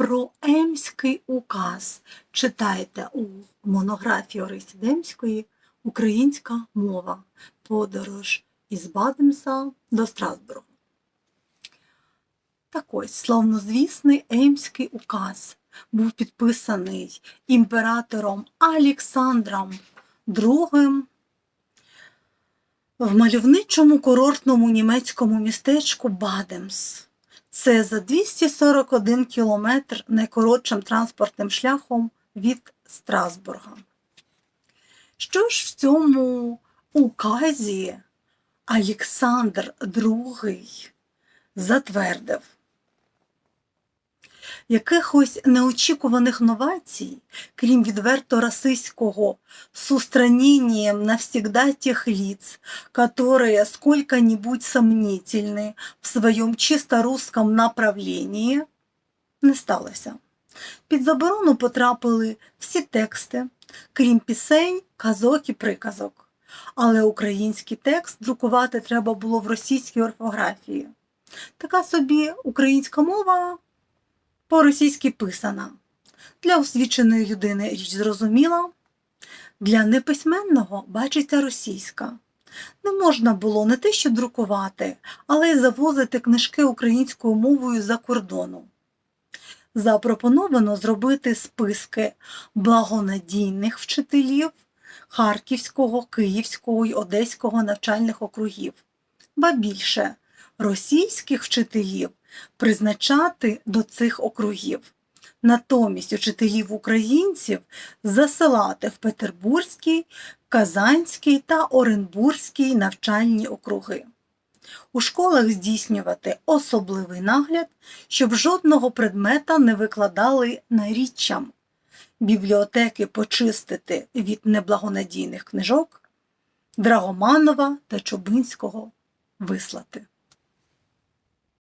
Про Емський указ читайте у монографії Орисі Демської Українська мова. Подорож із Бадемса до Страсбургу. Так ось, славнозвісний Емський указ був підписаний імператором Олександром II в мальовничому курортному німецькому містечку Бадемс. Це за 241 кілометр найкоротшим транспортним шляхом від Страсбурга. Що ж в цьому указі Олександр II затвердив? Якихось неочікуваних новацій, крім відверто расистського с устранением навсегда тех лиц, которые сколько-нибудь сомнительны в своем чисто русском направлении, не сталося. Під заборону потрапили всі тексти, крім пісень, казок і приказок. Але український текст друкувати треба було в російській орфографії. Така собі українська мова по-російськи писана. Для освіченої людини річ зрозуміла, для неписьменного бачиться російська. Не можна було не те, що друкувати, але й завозити книжки українською мовою за кордону. Запропоновано зробити списки благонадійних вчителів Харківського, Київського й Одеського навчальних округів, ба більше російських вчителів призначати до цих округів. Натомість учителів українців засилати в Петербурзький, Казанський та Оренбурзький навчальні округи. У школах здійснювати особливий нагляд, щоб жодного предмета не викладали наріччям, бібліотеки почистити від неблагонадійних книжок, Драгоманова та Чубинського вислати.